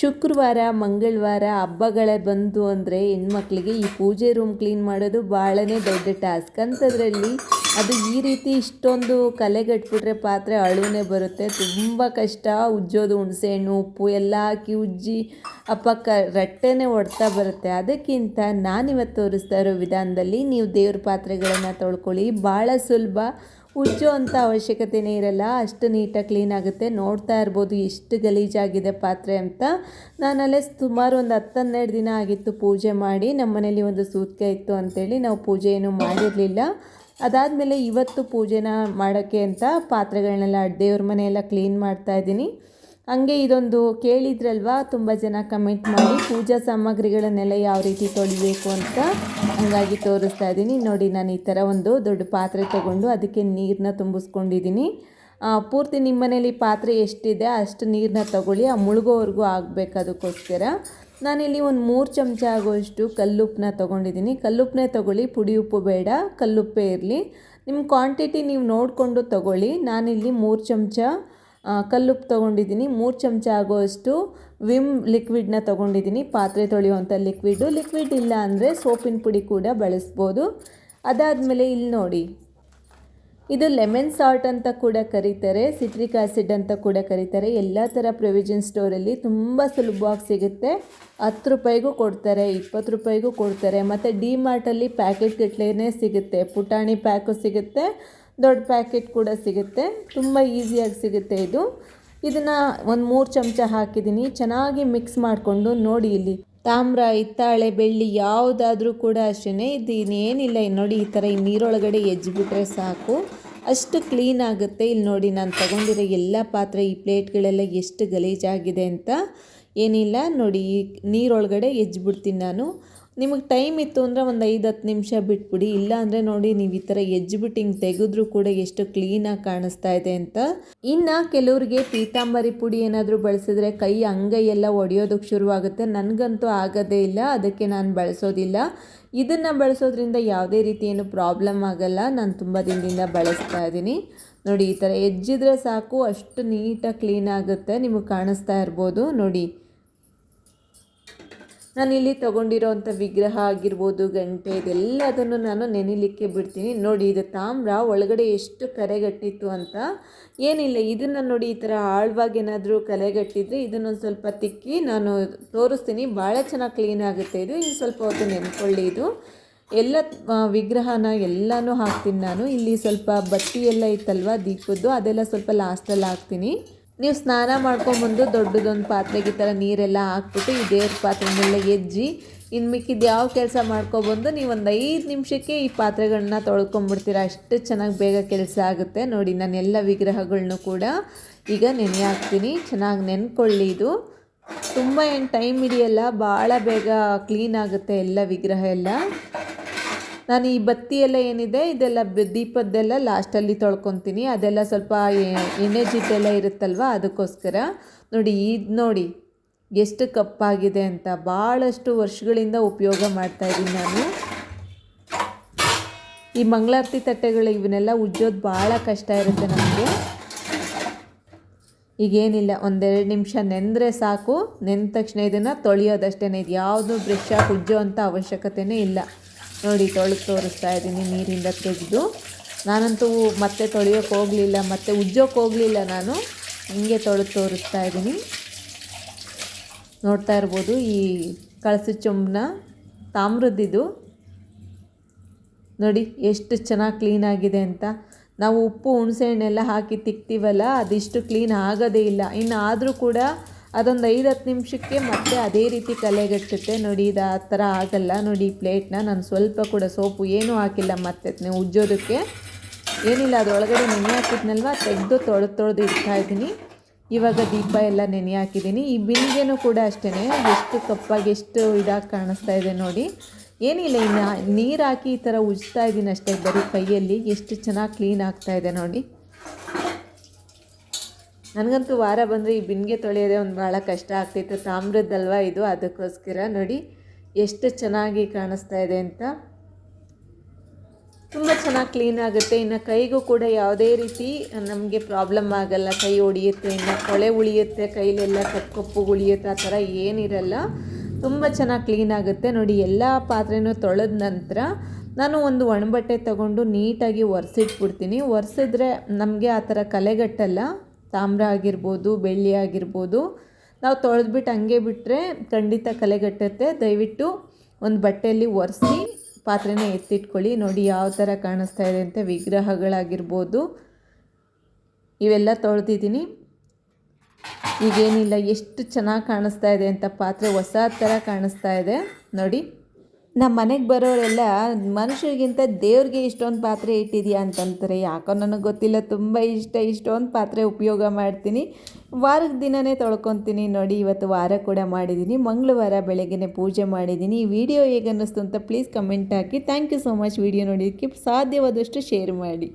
ಶುಕ್ರವಾರ, ಮಂಗಳವಾರ ಹಬ್ಬಗಳೇ ಬಂತು ಅಂದರೆ ಹೆಣ್ಮಕ್ಳಿಗೆ ಈ ಪೂಜೆ ರೂಮ್ ಕ್ಲೀನ್ ಮಾಡೋದು ಭಾಳನೇ ದೊಡ್ಡ ಟಾಸ್ಕ್ ಅಂಥದ್ರಲ್ಲಿ ಅದು ಈ ರೀತಿ ಇಷ್ಟೊಂದು ಕಲೆಗಟ್ಬಿಟ್ರೆ ಪಾತ್ರೆ ಅಳುನೇ ಬರುತ್ತೆ. ತುಂಬ ಕಷ್ಟ. ಉಜ್ಜೋದು ಹುಣಸೆಹಣ್ಣು ಉಪ್ಪು ಎಲ್ಲ ಹಾಕಿ ಉಜ್ಜಿ ಅಪ್ಪ ಕ ರಟ್ಟೆನೇ ಒಡ್ತಾ ಬರುತ್ತೆ. ಅದಕ್ಕಿಂತ ನಾನಿವತ್ತು ತೋರಿಸ್ತಾ ಇರೋ ವಿಧಾನದಲ್ಲಿ ನೀವು ದೇವ್ರ ಪಾತ್ರೆಗಳನ್ನು ತೊಳ್ಕೊಳ್ಳಿ. ಭಾಳ ಸುಲಭ. ಉಜ್ಜೋ ಅಂಥ ಅವಶ್ಯಕತೆನೇ ಇರಲ್ಲ, ಅಷ್ಟು ನೀಟಾಗಿ ಕ್ಲೀನ್ ಆಗುತ್ತೆ. ನೋಡ್ತಾ ಇರ್ಬೋದು, ಎಷ್ಟು ಗಲೀಜಾಗಿದೆ ಪಾತ್ರೆ ಅಂತ. ನಾನಲ್ಲೇ ಸುಮಾರು ಒಂದು ಹತ್ತನ್ನೆರಡು ದಿನ ಆಗಿತ್ತು ಪೂಜೆ ಮಾಡಿ. ನಮ್ಮ ಮನೇಲಿ ಒಂದು ಸೂತ್ಕೆ ಇತ್ತು ಅಂತೇಳಿ ನಾವು ಪೂಜೆ ಏನು ಮಾಡಿರಲಿಲ್ಲ. ಅದಾದಮೇಲೆ ಇವತ್ತು ಪೂಜೆನ ಮಾಡೋಕ್ಕೆ ಅಂತ ಪಾತ್ರೆಗಳನ್ನೆಲ್ಲ ದೇವ್ರ ಮನೆಯೆಲ್ಲ ಕ್ಲೀನ್ ಮಾಡ್ತಾ ಇದ್ದೀನಿ. ಹಂಗೆ ಇದೊಂದು ಕೇಳಿದ್ರಲ್ವಾ? ತುಂಬ ಜನ ಕಮೆಂಟ್ ಮಾಡಿ ಪೂಜಾ ಸಾಮಗ್ರಿಗಳನ್ನೆಲ್ಲ ಯಾವ ರೀತಿ ತೊಳಿಬೇಕು ಅಂತ ಹಂಗಾಗಿ ತೋರಿಸ್ತಾ ಇದ್ದೀನಿ. ನೋಡಿ, ನಾನು ಈ ಥರ ಒಂದು ದೊಡ್ಡ ಪಾತ್ರೆ ತೊಗೊಂಡು ಅದಕ್ಕೆ ನೀರನ್ನ ತುಂಬಿಸ್ಕೊಂಡಿದ್ದೀನಿ. ಪೂರ್ತಿ ನಿಮ್ಮ ಮನೇಲಿ ಪಾತ್ರೆ ಎಷ್ಟಿದೆ ಅಷ್ಟು ನೀರನ್ನ ತಗೊಳ್ಳಿ. ಆ, ಮುಳುಗೋವರೆಗೂ ಆಗಬೇಕು ಅದಕ್ಕೋಸ್ಕರ. ನಾನಿಲ್ಲಿ ಒಂದು ಮೂರು ಚಮಚ ಆಗುವಷ್ಟು ಕಲ್ಲುಪ್ಪನ್ನ ತೊಗೊಂಡಿದ್ದೀನಿ. ಕಲ್ಲುಪ್ಪನ್ನೇ ತೊಗೊಳ್ಳಿ, ಪುಡಿ ಉಪ್ಪು ಬೇಡ, ಕಲ್ಲುಪ್ಪೇ ಇರಲಿ. ನಿಮ್ಮ ಕ್ವಾಂಟಿಟಿ ನೀವು ನೋಡಿಕೊಂಡು ತೊಗೊಳ್ಳಿ. ನಾನಿಲ್ಲಿ ಮೂರು ಚಮಚ ಕಲ್ಲುಪ್ಪು ತೊಗೊಂಡಿದ್ದೀನಿ. ಮೂರು ಚಮಚ ಆಗುವಷ್ಟು ವಿಮ್ ಲಿಕ್ವಿಡ್ನ ತೊಗೊಂಡಿದ್ದೀನಿ. ಪಾತ್ರೆ ತೊಳೆಯುವಂಥ ಲಿಕ್ವಿಡು ಲಿಕ್ವಿಡ್ ಇಲ್ಲ ಅಂದರೆ ಸೋಪಿನ ಪುಡಿ ಕೂಡ ಬಳಸ್ಬೋದು. ಅದಾದಮೇಲೆ ಇಲ್ಲಿ ನೋಡಿ. ಇದು ಲೆಮನ್ ಸಾಲ್ಟ್ ಅಂತ ಕೂಡ ಕರೀತಾರೆ. ಸಿಟ್ರಿಕ್ ಆ್ಯಸಿಡ್ ಅಂತ ಕೂಡ ಕರೀತಾರೆ. ಎಲ್ಲ ಥರ ಪ್ರೊವಿಜನ್ ಸ್ಟೋರಲ್ಲಿ ತುಂಬ ಸುಲಭವಾಗಿ ಸಿಗುತ್ತೆ. ಹತ್ತು ರೂಪಾಯಿಗೂ ಕೊಡ್ತಾರೆ, ಇಪ್ಪತ್ತು ರೂಪಾಯಿಗೂ ಕೊಡ್ತಾರೆ. ಮತ್ತು ಡಿ ಮಾರ್ಟಲ್ಲಿ ಪ್ಯಾಕೆಟ್ ಗಟ್ಲೆನೇ ಸಿಗುತ್ತೆ. ಪುಟಾಣಿ ಪ್ಯಾಕು ಸಿಗುತ್ತೆ. ದೊಡ್ಡ ಪ್ಯಾಕೆಟ್ ಕೂಡ ಸಿಗುತ್ತೆ. ತುಂಬ ಈಸಿಯಾಗಿ ಸಿಗುತ್ತೆ ಇದು. ಇದನ್ನು ಒಂದು ಮೂರು ಚಮಚ ಹಾಕಿದ್ದೀನಿ. ಚೆನ್ನಾಗಿ ಮಿಕ್ಸ್ ಮಾಡಿಕೊಂಡು ನೋಡಿ ಇಲ್ಲಿ. ತಾಮ್ರ, ಹಿತ್ತಾಳೆ, ಬೆಳ್ಳಿ ಯಾವುದಾದ್ರೂ ಕೂಡ ಅಷ್ಟೇ ಇದು ಇನ್ನೇನಿಲ್ಲ. ನೋಡಿ ಈ ಥರ ಈ ನೀರೊಳಗಡೆ ಎಜ್ಜಿಬಿಟ್ರೆ ಸಾಕು. ಅಷ್ಟು ಕ್ಲೀನ್ ಆಗುತ್ತೆ. ಇಲ್ಲಿ ನೋಡಿ ನಾನು ತಗೊಂಡಿರೋ ಎಲ್ಲ ಪಾತ್ರೆ, ಈ ಪ್ಲೇಟ್ಗಳೆಲ್ಲ ಎಷ್ಟು ಗಲೀಜಾಗಿದೆ ಅಂತ ಏನಿಲ್ಲ. ನೋಡಿ ಈ ನೀರೊಳಗಡೆ ಎಜ್ಜಿಬಿಡ್ತೀನಿ ನಾನು. ನಿಮಗೆ ಟೈಮ್ ಇತ್ತು ಅಂದರೆ ಒಂದು ಐದು ಹತ್ತು ನಿಮಿಷ ಬಿಟ್ಬಿಡಿ. ಇಲ್ಲ ಅಂದರೆ ನೋಡಿ ನೀವು ಈ ಥರ ಎಜ್ಜಿಬಿಟ್ಟು ಹಿಂಗೆ ತೆಗೆದ್ರೂ ಕೂಡ ಎಷ್ಟು ಕ್ಲೀನಾಗಿ ಕಾಣಿಸ್ತಾ ಇದೆ ಅಂತ. ಇನ್ನು ಕೆಲವರಿಗೆ ಪೀತಾಂಬರಿ ಪುಡಿ ಏನಾದರೂ ಬಳಸಿದ್ರೆ ಕೈ ಅಂಗೈ ಎಲ್ಲ ಒಡೆಯೋದಕ್ಕೆ ಶುರುವಾಗುತ್ತೆ. ನನಗಂತೂ ಆಗೋದೇ ಇಲ್ಲ, ಅದಕ್ಕೆ ನಾನು ಬಳಸೋದಿಲ್ಲ. ಇದನ್ನು ಬಳಸೋದ್ರಿಂದ ಯಾವುದೇ ರೀತಿ ಏನು ಪ್ರಾಬ್ಲಮ್ ಆಗಲ್ಲ. ನಾನು ತುಂಬ ದಿನದಿಂದ ಬಳಸ್ತಾ ಇದ್ದೀನಿ. ನೋಡಿ ಈ ಥರ ಎಜ್ಜಿದ್ರೆ ಸಾಕು, ಅಷ್ಟು ನೀಟಾಗಿ ಕ್ಲೀನ್ ಆಗುತ್ತೆ. ನಿಮಗೆ ಕಾಣಿಸ್ತಾ ಇರ್ಬೋದು. ನೋಡಿ. ನಾನಿಲ್ಲಿ ತೊಗೊಂಡಿರೋವಂಥ ವಿಗ್ರಹ ಆಗಿರ್ಬೋದು, ಗಂಟೆ ಇದೆಲ್ಲದನ್ನು ನಾನು ನೆನಿಲಿಕ್ಕೆ ಬಿಡ್ತೀನಿ. ನೋಡಿ, ಇದು ತಾಮ್ರ, ಒಳಗಡೆ ಎಷ್ಟು ಕರೆಗಟ್ಟಿತ್ತು ಅಂತ. ಏನಿಲ್ಲ, ಇದನ್ನು ನೋಡಿ ಈ ಥರ ಆಳವಾಗಿ ಏನಾದರೂ ಕಲೆಗಟ್ಟಿದ್ರೆ ಇದನ್ನೊಂದು ಸ್ವಲ್ಪ ತಿಕ್ಕಿ ನಾನು ತೋರಿಸ್ತೀನಿ. ಭಾಳ ಚೆನ್ನಾಗಿ ಕ್ಲೀನ್ ಆಗುತ್ತೆ ಇದು. ಇನ್ನು ಸ್ವಲ್ಪ ಹೊತ್ತು ನೆನ್ಕೊಳ್ಳಿ ಇದು. ಎಲ್ಲ ವಿಗ್ರಹನ ಎಲ್ಲನೂ ಹಾಕ್ತೀನಿ ನಾನು. ಇಲ್ಲಿ ಸ್ವಲ್ಪ ಬಟ್ಟಿ ಎಲ್ಲ ಇತ್ತಲ್ವ ದೀಪದ್ದು, ಅದೆಲ್ಲ ಸ್ವಲ್ಪ ಲಾಸ್ಟಲ್ಲಿ ಹಾಕ್ತೀನಿ. ನೀವು ಸ್ನಾನ ಮಾಡ್ಕೊಂಬಂದು ದೊಡ್ಡದೊಂದು ಪಾತ್ರೆಗೆ ಈ ಥರ ನೀರೆಲ್ಲ ಹಾಕ್ಬಿಟ್ಟು ಈ ದೇವ್ರ ಪಾತ್ರೆನೆಲ್ಲ ಎಜ್ಜಿ ಇನ್ನು ಮಿಕ್ಕಿದ್ದು ಯಾವ ಕೆಲಸ ಮಾಡ್ಕೊಬಂದು ನೀವು ಒಂದು ಐದು ನಿಮಿಷಕ್ಕೆ ಈ ಪಾತ್ರೆಗಳನ್ನ ತೊಳ್ಕೊಂಬಿಡ್ತೀರ. ಅಷ್ಟು ಚೆನ್ನಾಗಿ ಬೇಗ ಕೆಲಸ ಆಗುತ್ತೆ. ನೋಡಿ, ನಾನು ಎಲ್ಲ ವಿಗ್ರಹಗಳನ್ನು ಕೂಡ ಈಗ ನೆನೆ ಹಾಕ್ತೀನಿ ಚೆನ್ನಾಗಿ ನೆನ್ಕೊಳ್ಳಿ ಇದು. ತುಂಬ ಏನು ಟೈಮ್ ಹಿಡಿಯಲ್ಲ, ಭಾಳ ಬೇಗ ಕ್ಲೀನ್ ಆಗುತ್ತೆ ಎಲ್ಲ ವಿಗ್ರಹ ಎಲ್ಲ. ನಾನು ಈ ಬತ್ತಿ ಎಲ್ಲ ಏನಿದೆ, ಇದೆಲ್ಲ ದೀಪದ್ದೆಲ್ಲ ಲಾಸ್ಟಲ್ಲಿ ತೊಳ್ಕೊತೀನಿ. ಅದೆಲ್ಲ ಸ್ವಲ್ಪ ಎಣ್ಣೆ ಜಿಡ್ಡೆಲ್ಲ ಇರುತ್ತಲ್ವ, ಅದಕ್ಕೋಸ್ಕರ. ನೋಡಿ ಇದು ನೋಡಿ, ಎಷ್ಟು ಕಪ್ಪಾಗಿದೆ ಅಂತ. ಭಾಳಷ್ಟು ವರ್ಷಗಳಿಂದ ಉಪಯೋಗ ಮಾಡ್ತಾ ಇದ್ದೀನಿ ನಾನು. ಈ ಮಂಗಳಾರತಿ ತಟ್ಟೆಗಳು ಇವನ್ನೆಲ್ಲ ಉಜ್ಜೋದು ಭಾಳ ಕಷ್ಟ ಇರುತ್ತೆ ನಮಗೆ. ಈಗೇನಿಲ್ಲ, ಒಂದೆರಡು ನಿಮಿಷ ನೆಂದರೆ ಸಾಕು. ನೆಂದ ತಕ್ಷಣ ಇದನ್ನು ತೊಳೆಯೋದಷ್ಟೇ ಇದು ಯಾವುದು ಬ್ರಷ್ ಉಜ್ಜೋ ಅಂತ ಅವಶ್ಯಕತೆಯೇ ಇಲ್ಲ. ನೋಡಿ ತೊಳೆದು ತೋರಿಸ್ತಾ ಇದ್ದೀನಿ ನೀರಿಂದ ತೆಗೆದು. ನಾನಂತೂ ಮತ್ತೆ ತೊಳೆಯೋಕೆ ಹೋಗಲಿಲ್ಲ, ಮತ್ತೆ ಉಜ್ಜೋಕೆ ಹೋಗಲಿಲ್ಲ ನಾನು. ಹಿಂಗೆ ತೊಳೆದು ತೋರಿಸ್ತಾ ಇದ್ದೀನಿ. ನೋಡ್ತಾ ಇರ್ಬೋದು ಈ ಕಳಸು ಚೊಂಬನ ತಾಮ್ರದ್ದಿದು. ನೋಡಿ ಎಷ್ಟು ಚೆನ್ನಾಗಿ ಕ್ಲೀನ್ ಆಗಿದೆ ಅಂತ. ನಾವು ಉಪ್ಪು ಹುಣಸೆಹಣ್ಣೆಲ್ಲ ಹಾಕಿ ತಿಕ್ತೀವಲ್ಲ, ಅದಿಷ್ಟು ಕ್ಲೀನ್ ಆಗೋದೇ ಇಲ್ಲ. ಇನ್ನು ಆದರೂ ಕೂಡ ಅದೊಂದು ಐದು ಹತ್ತು ನಿಮಿಷಕ್ಕೆ ಮತ್ತೆ ಅದೇ ರೀತಿ ಕಲೆಗಟ್ಟುತ್ತೆ ನೋಡಿ, ಇದು ಆ ಥರ ಆಗಲ್ಲ. ನೋಡಿ, ಈ ಪ್ಲೇಟ್ನ ನಾನು ಸ್ವಲ್ಪ ಕೂಡ ಸೋಪು ಏನೂ ಹಾಕಿಲ್ಲ ಮತ್ತೆ. ಉಜ್ಜೋದಕ್ಕೆ ಏನಿಲ್ಲ, ಅದರೊಳಗಡೆ ನೆನೆ ಹಾಕಿದ್ನಲ್ವ? ತೆಗೆದು ತೊಳೆದು ತೊಳೆದು ಇಡ್ತಾ ಇದ್ದೀನಿ. ಇವಾಗ ದೀಪ ಎಲ್ಲ ನೆನೆ ಹಾಕಿದ್ದೀನಿ. ಈ ಬಿಂದಿಗೆನೂ ಕೂಡ ಅಷ್ಟೇ ಎಷ್ಟು ಕಪ್ಪಾಗಿ ಎಷ್ಟು ಇದಾಗಿ ಕಾಣಿಸ್ತಾ ಇದೆ ನೋಡಿ. ಏನಿಲ್ಲ, ಇನ್ನು ನೀರು ಹಾಕಿ ಈ ಥರ ಉಜ್ತಾ ಇದ್ದೀನಿ ಅಷ್ಟೇ ಬರೀ ಕೈಯಲ್ಲಿ. ಎಷ್ಟು ಚೆನ್ನಾಗಿ ಕ್ಲೀನ್ ಆಗ್ತಾ ಇದೆ ನೋಡಿ. ನನಗಂತೂ ವಾರ ಬಂದರೆ ಈ ಬಿನ್ಗೆ ತೊಳೆಯೋದೇ ಒಂದು ಭಾಳ ಕಷ್ಟ ಆಗ್ತಿತ್ತು. ತಾಮ್ರದ್ದಲ್ವ ಇದು? ಅದಕ್ಕೋಸ್ಕರ ನೋಡಿ ಎಷ್ಟು ಚೆನ್ನಾಗಿ ಕಾಣಿಸ್ತಾ ಇದೆ ಅಂತ. ತುಂಬ ಚೆನ್ನಾಗಿ ಕ್ಲೀನ್ ಆಗುತ್ತೆ. ಇನ್ನು ಕೈಗೂ ಕೂಡ ಯಾವುದೇ ರೀತಿ ನಮಗೆ ಪ್ರಾಬ್ಲಮ್ ಆಗಲ್ಲ. ಕೈ ಹೊಡಿಯುತ್ತೆ ಇನ್ನು ಕೊಳೆ ಉಳಿಯುತ್ತೆ, ಕೈಲೆಲ್ಲ ಕಪ್ಪು ಉಳಿಯುತ್ತೆ, ಆ ಥರ ಏನಿರಲ್ಲ. ತುಂಬ ಚೆನ್ನಾಗಿ ಕ್ಲೀನ್ ಆಗುತ್ತೆ. ನೋಡಿ, ಎಲ್ಲ ಪಾತ್ರೆನೂ ತೊಳೆದ ನಂತರ ನಾನು ಒಂದು ಒಣಬಟ್ಟೆ ತಗೊಂಡು ನೀಟಾಗಿ ಒರೆಸಿಟ್ಬಿಡ್ತೀನಿ. ಒರೆಸಿದ್ರೆ ನಮಗೆ ಆ ಥರ ಕಲೆಗಟ್ಟಲ್ಲ. ತಾಮ್ರ ಆಗಿರ್ಬೋದು, ಬೆಳ್ಳಿ ಆಗಿರ್ಬೋದು, ನಾವು ತೊಳೆದ್ಬಿಟ್ಟು ಹಂಗೆ ಬಿಟ್ಟರೆ ಖಂಡಿತ ಕಲೆಗಟ್ಟುತ್ತೆ. ದಯವಿಟ್ಟು ಒಂದು ಬಟ್ಟೆಯಲ್ಲಿ ಒರೆಸಿ ಪಾತ್ರೆನ ಎತ್ತಿಟ್ಕೊಳ್ಳಿ. ನೋಡಿ ಯಾವ ಥರ ಕಾಣಿಸ್ತಾ ಇದೆ ಅಂತ ವಿಗ್ರಹಗಳಾಗಿರ್ಬೋದು. ಇವೆಲ್ಲ ತೊಳೆದಿದ್ದೀನಿ. ಈಗೇನಿಲ್ಲ, ಎಷ್ಟು ಚೆನ್ನಾಗಿ ಕಾಣಿಸ್ತಾ ಇದೆ ಅಂತ ಪಾತ್ರೆ ಹೊಸ ಥರ ಕಾಣಿಸ್ತಾ ಇದೆ. ನೋಡಿ. ನಮ್ಮ ಮನೆಗೆ ಬರೋರೆಲ್ಲ, ಮನುಷ್ಯರಿಗಿಂತ ದೇವ್ರಿಗೆ ಇಷ್ಟೊಂದು ಪಾತ್ರೆ ಇಟ್ಟಿದೆಯಾ ಅಂತಂತಾರೆ. ಯಾಕೋ ನನಗೆ ಗೊತ್ತಿಲ್ಲ, ತುಂಬ ಇಷ್ಟ, ಇಷ್ಟೊಂದು ಪಾತ್ರೆ ಉಪಯೋಗ ಮಾಡ್ತೀನಿ. ವಾರದ ದಿನವೇ ತೊಳ್ಕೊತೀನಿ ನೋಡಿ, ಇವತ್ತು ವಾರ ಕೂಡ ಮಾಡಿದ್ದೀನಿ ಮಂಗಳವಾರ ಬೆಳಗ್ಗೆ ಪೂಜೆ ಮಾಡಿದ್ದೀನಿ ಈ ವಿಡಿಯೋ ಹೇಗೆ ಅನ್ನಿಸ್ತು ಅಂತ please comment hockey. Thank you so much video ನೋಡೋದಕ್ಕೆ ಸಾಧ್ಯವಾದಷ್ಟು ಶೇರ್ ಮಾಡಿ.